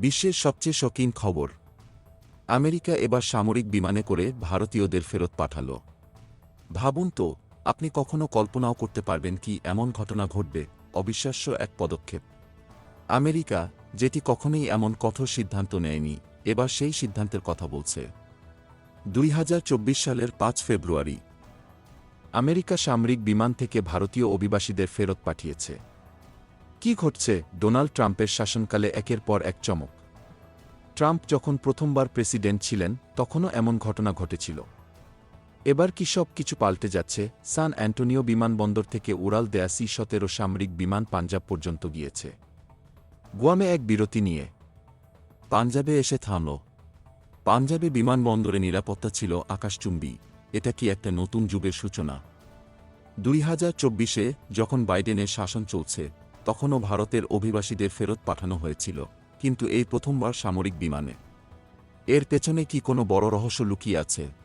বিশ্বের সবচেয়ে শকিং খবর। আমেরিকা এবার সামরিক বিমানে করে ভারতীয়দের ফেরত পাঠাল। ভাবুন তো, আপনি কখনো কল্পনাও করতে পারবেন কি এমন ঘটনা ঘটবে, অবিশ্বাস্য এক পদক্ষেপ। আমেরিকা, যেটি কখনোই এমন কঠোর সিদ্ধান্ত নেয়নি, এবার সেই সিদ্ধান্তের কথা বলছে। দুই হাজার চব্বিশ সালের পাঁচ ফেব্রুয়ারি। আমেরিকা সামরিক বিমান থেকে ভারতীয় অভিবাসীদের ফেরত পাঠিয়েছে। কি ঘটছে? ডোনাল্ড ট্রাম্পের শাসনকালে একের পর এক চমক। ট্রাম্প যখন প্রথমবার প্রেসিডেন্ট ছিলেন, তখনও এমন ঘটনা ঘটেছিল। এবার কি সব কিছু পাল্টে যাচ্ছে? সান অ্যান্টোনিও বিমানবন্দর থেকে উড়াল দেয়া সি সতেরো সামরিক বিমান পাঞ্জাব পর্যন্ত গিয়েছে। গুয়ামে এক বিরতি নিয়ে। পাঞ্জাবে এসে থামল। পাঞ্জাবে বিমানবন্দরে নিরাপত্তা ছিল আকাশচুম্বী। এটা কি একটা নতুন যুগের সূচনা? দুই হাজার চব্বিশে যখন বাইডেনের শাসন চলছে তখনও ভারতের অভিবাসীদের ফেরত পাঠানো হয়েছিল, কিন্তু এই প্রথমবার সামরিক বিমানে। এর পেছনে কি কোনো বড় রহস্য লুকিয়ে আছে?